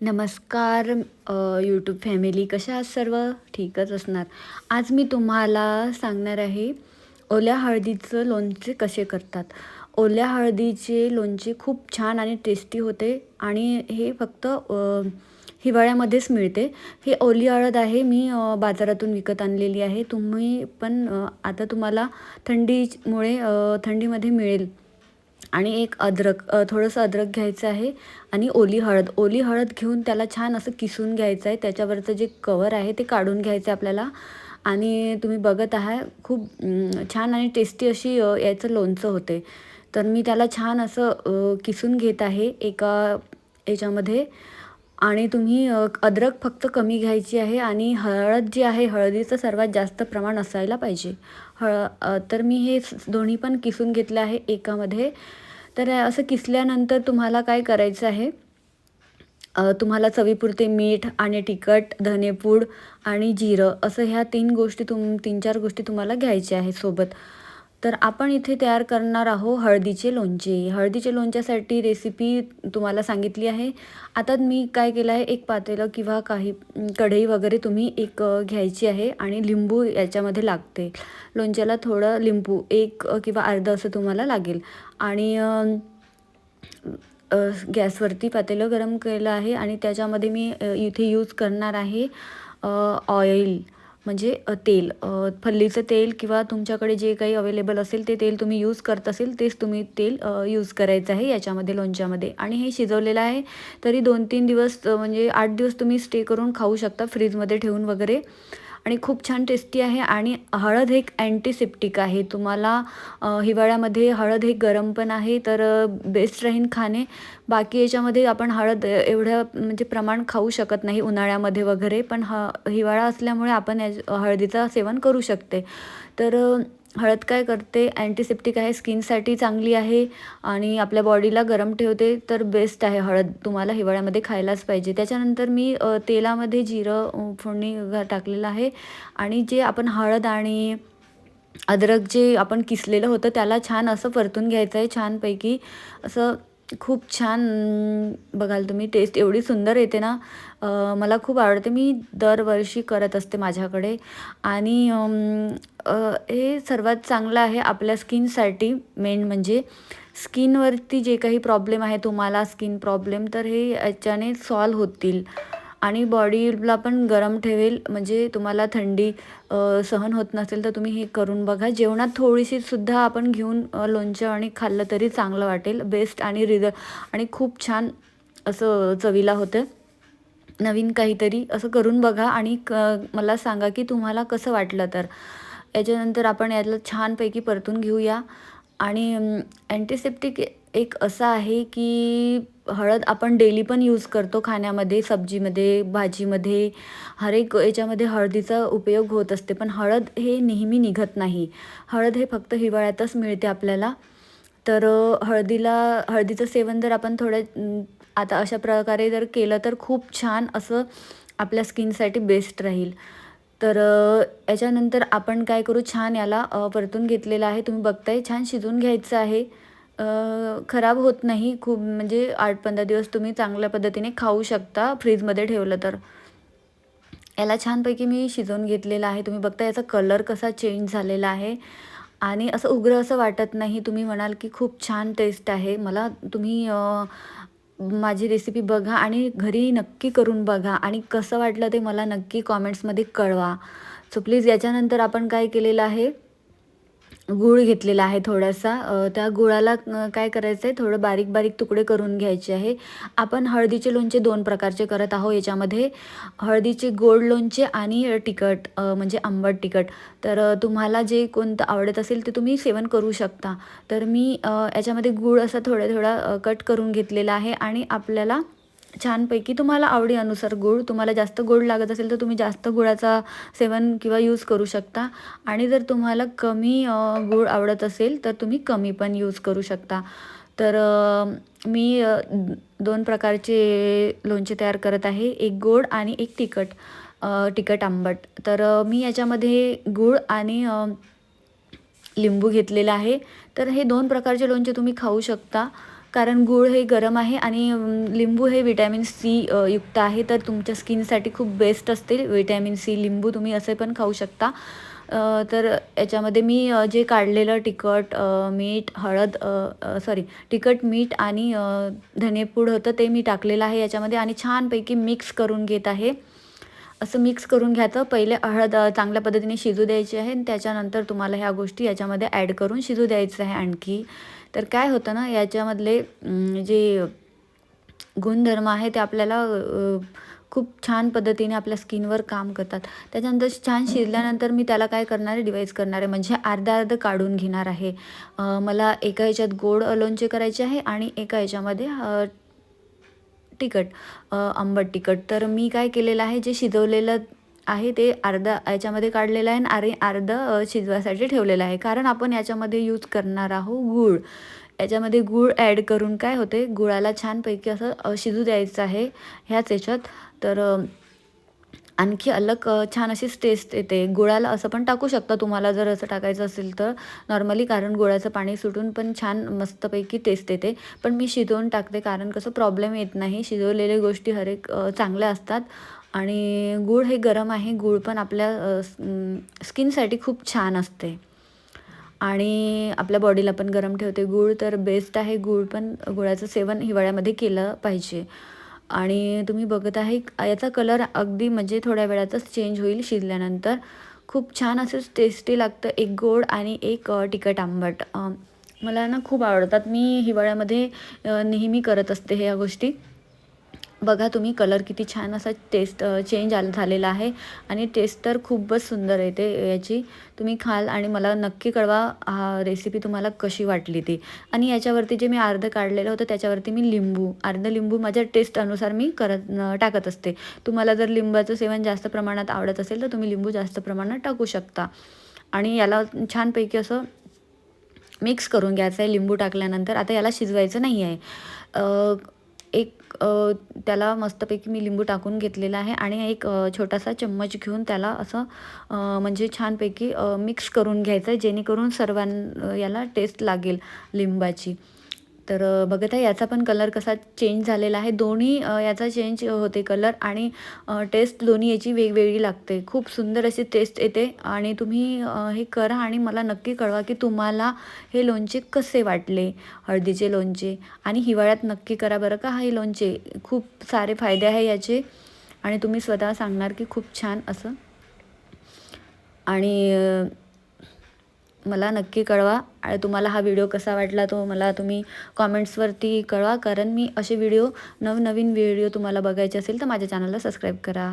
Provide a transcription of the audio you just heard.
नमस्कार YouTube family कशा आहात सर्व? ठीकच असणार. आज मी तुम्हाला सांगणार आहे ओल्या हळदीचं लोणचे कसे करतात. ओल्या हळदीचे लोणचे खूप छान आणि टेस्टी होते आणि हे फक्त हिवाळ्यामध्येच मिळते. हे ओली हळद आहे मी बाजारातून विकत आणलेली आहे. तुम्ही पण आता तुम्हाला थंडीमुळे थंडीमध्ये मिळेल. आणि एक अद्रक थोडंसं अद्रक घ्यायचं आहे आणि ओली हळद. ओली हळद घेऊन त्याला छान असं किसून घ्यायचं आहे. त्याच्यावरचं जे कवर आहे ते काढून घ्यायचं आहे आपल्याला. आणि तुम्ही बघत आहात खूप छान आणि टेस्टी अशी याचं लोणचं होते तर मी त्याला छान असं किसून घेत आहे एका याच्यामध्ये. आणि तुम्ही अद्रक फक्त कमी घ्यायची आहे आणि हळद जी आहे हळदीचं सर्वात जास्त प्रमाण असायला पाहिजे. हळ तर मी हे दोन्ही पण किसून घेतलं आहे एकामध्ये. तर असं किसल्यानंतर तुम्हाला काय करायचं आहे? तुम्हाला चवीपुरते मीठ आणि तिखट धनेपूड आणि जिरं असं ह्या तीन गोष्टी तुम तीन चार गोष्टी तुम्हाला घ्यायच्या आहे सोबत. तर आपण इथे तयार करणार आहोत हळदीचे लोणचे. हळदीचे लोणच्यासाठी रेसिपी तुम्हाला सांगितली आहे. आता मी काय केलं आहे? एक पातेलं किंवा काही कढई वगैरे तुम्ही एक घ्यायची आहे आणि लिंबू याच्यामध्ये लागते. लोणच्याला थोडं लिंबू एक किंवा अर्धं असं तुम्हाला लागेल. आणि गॅसवरती पातेलं गरम केलं आहे आणि त्याच्यामध्ये मी इथे यूज करणार आहे ऑइल म्हणजे तेल फल्लीचं तेल किंवा तुमच्याकडे जे काही अवेलेबल असेल ते तेल तुम्ही यूज करत असेल तेच तुम्ही तेल यूज करायचं आहे याच्यामध्ये लोणच्यामध्ये. आणि हे शिजवलेलं आहे तरी दोन तीन दिवस म्हणजे आठ दिवस तुम्ही स्टे करून खाऊ शकता फ्रीजमध्ये ठेवून वगैरे. आणि खूप छान टेस्टी आहे आणि हळद हे एक अँटीसेप्टिक आहे. तुम्हाला हिवाळ्यामध्ये हळद हे गरम पण आहे तर बेस्ट राहीन खाणे. बाकी याच्यामध्ये आपण हळद एवढं म्हणजे प्रमाण खाऊ शकत नाही उन्हाळ्यामध्ये वगैरे पण ह हिवाळा असल्यामुळे आपण या हळदीचं सेवन करू शकते. तर हळद काय करते? अँटीसेप्टिक आहे स्किनसाठी चांगली आहे आणि आपल्या बॉडीला गरम ठेवते तर बेस्ट आहे हळद. तुम्हाला हिवाळ्यामध्ये खायलाच पाहिजे. त्याच्यानंतर मी तेलामध्ये जिरं फोडणी टाकलेलं आहे आणि जे आपण हळद आणि अद्रक जे आपण किसलेलं होतं त्याला छान असं परतून घ्यायचं आहे. छानपैकी असं खूप छान बघाल तुम्ही. टेस्ट एवढी सुंदर येते ना. मला खूप आवडते. मी दरवर्षी करत असते माझ्याकडे. आणि हे सर्वात चांगलं आहे आपल्या स्किनसाठी मेन म्हणजे स्किनवरती जे काही प्रॉब्लेम आहे तुम्हाला स्किन प्रॉब्लेम तर हे याच्याने सॉल्व होतील. आणि बॉडीला पण गरम ठेवेल. म्हणजे तुम्हाला थंडी सहन होत नसेल तर तुम्ही हे करून बघा. जेवणात थोडीशी सुद्धा आपण घेऊन लोणचं आणि खाल्लं तरी चांगलं वाटेल. बेस्ट आणि रिझ आणि खूप छान असं चवीला होतं. नवीन काहीतरी असं करून बघा आणि क मला सांगा की तुम्हाला कसं वाटलं तर. याच्यानंतर आपण याला छानपैकी परतून घेऊया. आणि अँटीसेप्टिक एक असं आहे की हळद आपण डेली पण यूज करतो खाण्यामध्ये सब्जीमध्ये भाजीमध्ये. हर एक याच्यामध्ये हळदीचा उपयोग होत असते. पण हळद हे नेहमी निघत नाही. हळद हे फक्त हिवाळ्यातच मिळते आपल्याला. तर हळदीला हळदीचं सेवन जर आपण थोडं आता अशा प्रकारे जर केलं तर खूप छान असं आपल्या स्किनसाठी बेस्ट राहील. तर याच्यानंतर आपण काय करू? छान याला परतून घेतलेलं आहे. तुम्ही बघताय छान शिजवून घ्यायचं आहे. खराब होत नाही. खूप म्हणजे आठ पंधरा दिवस तुम्ही चांगल्या पद्धतीने खाऊ शकता फ्रीजमध्ये ठेवलं तर. याला छानपैकी मी शिजवून घेतलेलं आहे. तुम्ही बघता याचा कलर कसा चेंज झालेला आहे. आणि असं उग्र असं वाटत नाही. तुम्ही म्हणाल की खूप छान टेस्ट आहे. मला तुम्ही माझी रेसिपी बघा आणि घरी नक्की करून बघा. आणि कसं वाटलं ते मला नक्की कॉमेंट्समध्ये कळवा. सो प्लीज याच्यानंतर आपण काय केलेलं आहे? गूळ घेतलेला आहे थोडासा. त्या गुळाला काय करायचं आहे थोडं बारीक बारीक तुकडे करून घ्यायचे आहे. आपण हळदीचे लोणचे दोन प्रकारचे करत आहोत याच्यामध्ये. हळदीचे गोड लोणचे आणि तिखट म्हणजे आंबट तिखट. तर तुम्हाला जे कोणतं आवडत असेल ते तुम्ही सेवन करू शकता. तर मी याच्यामध्ये गूळ असा थोडा थोडा कट करून घेतलेला आहे आणि आपल्याला छानपैकी तुम्हाला आवडीनुसार गूळ तुम्हाला जास्त गोड लागत असेल तर तुम्ही जास्त गुळाचा सेवन किंवा यूज करू शकता. आणि जर तुम्हाला कमी अ, गूळ आवडत असेल तर तुम्ही कमी पण यूज करू शकता. तर मी दोन प्रकारचे लोणचे तयार करत आहे. एक गोड आणि एक तिखट तिखट आंबट. तर मी याच्यामध्ये गूळ आणि लिंबू घेतलेला आहे. तर हे दोन प्रकारचे लोणचे तुम्ही खाऊ शकता. कारण गूळ हे गरम आहे आणि लिंबू हे विटॅमिन सी युक्त आहे. तर तुमच्या स्किनसाठी खूप बेस्ट असतील. विटॅमिन सी लिंबू तुम्ही असे पण खाऊ शकता. तर याच्यामध्ये मी जे काढलेलं तिखट मीठ हळद सॉरी तिखट मीठ आणि धनेपूड होतं ते मी टाकलेलं आहे याच्यामध्ये आणि छानपैकी मिक्स करून घेत आहे. असं मिक्स करून घ्यायचं. पहिले हळद चांगल्या पद्धतीने शिजू द्यायची आहे. आणि त्याच्यानंतर तुम्हाला ह्या गोष्टी याच्यामध्ये ॲड करून शिजू द्यायचं आहे आणखी. तर काय होतं ना याच्यामधले जे गुणधर्म आहे ते आपल्याला खूप छान पद्धतीने आपल्या स्किनवर काम करतात. त्याच्यानंतर छान शिजल्यानंतर मी त्याला काय करणार आहे डिवाईस करणार आहे. म्हणजे अर्धा अर्ध काढून घेणार आहे. मला एका ह्याच्यात गोड लोणचे करायचे आहे आणि एका ह्याच्यामध्ये तिखट आंबट तिखट. तर मी काय केलेलं आहे जे शिजवलेलं आहे ते अर्धा याच्यामध्ये काढलेलं आहे आणि अरे शिजवायसाठी ठेवलेलं आहे. कारण आपण याच्यामध्ये यूज करणार आहोत गूळ. याच्यामध्ये गूळ ॲड करून काय होते गुळाला छानपैकी असं शिजू द्यायचं आहे ह्याच याच्यात. तर आणखी अलग छान अशीच टेस्ट येते. गुळाला असं पण टाकू शकता तुम्हाला जर असं टाकायचं असेल तर. नॉर्मली कारण गुळाचं पाणी सुटून पण छान मस्तपैकी टेस्ट येते. पण मी शिजवून टाकते कारण कसं प्रॉब्लेम येत नाही. शिजवलेल्या गोष्टी हरेक चांगल्या असतात. आणि गूळ हे गरम आहे. गूळ पण आपल्या स्किनसाठी खूप छान असते. आणि आपल्या बॉडीला पण गरम ठेवते. गूळ तर बेस्ट आहे. गूळ पण गुळाचं सेवन हिवाळ्यामध्ये केलं पाहिजे. आणि तुम्ही बघत आहे याचा कलर अगदी म्हणजे थोड्या वेळातच चेंज होईल शिजल्यानंतर. खूप छान असंच टेस्टी लागतं एक गोड आणि एक तिखट आंबट. मला ना खूप आवडतात. मी हिवाळ्यामध्ये नेहमी करत असते ह्या गोष्टी. बघा तुम्ही कलर किती छान असा टेस्ट चेंज आला झालेला आहे. आणि टेस्ट तर खूपच सुंदर येते याची. तुम्ही खाल आणि मला नक्की कळवा हा रेसिपी तुम्हाला कशी वाटली ती. आणि याच्यावरती जे मी अर्ध काढलेलं होतं त्याच्यावरती मी लिंबू अर्ध लिंबू माझ्या टेस्ट अनुसार मी करत टाकत असते. तुम्हाला जर लिंबाचं सेवन जास्त प्रमाणात आवडत असेल तर तुम्ही लिंबू जास्त प्रमाणात टाकू शकता. आणि याला छानपैकी असं मिक्स करून घ्यायचं आहे लिंबू टाकल्यानंतर. आता याला शिजवायचं नाही आहे त्याला मस्तपैकी मी लिंबू टाकून घेतलेला आहे आणि एक छोटासा चम्मच घेऊन त्याला असं म्हणजे छानपैकी मिक्स करून घ्यायचं आहे जेणेकरून सर्वां याला टेस्ट लागेल लिंबाची. तर बघत आहे याचा पण कलर कसा चेंज झालेला आहे. दोन्ही याचा चेंज होते कलर आणि टेस्ट दोन्ही याची वेगवेगळी लागते. खूप सुंदर अशी टेस्ट येते आणि तुम्ही हे करा आणि मला नक्की कळवा की तुम्हाला हे लोणचे कसे वाटले हळदीचे लोणचे. आणि हिवाळ्यात नक्की करा बरं का हे लोणचे. खूप सारे फायदे आहे याचे आणि तुम्ही स्वतः सांगणार की खूप छान असं. आणि मला नक्की कळवा आणि तुम्हाला हा व्हिडिओ कसा वाटला तो मला तुम्ही कॉमेंट्सवरती कळवा. कारण मी असे व्हिडिओ नवनवीन व्हिडिओ तुम्हाला बघायचे असेल तर माझ्या चॅनलला सबस्क्राईब करा.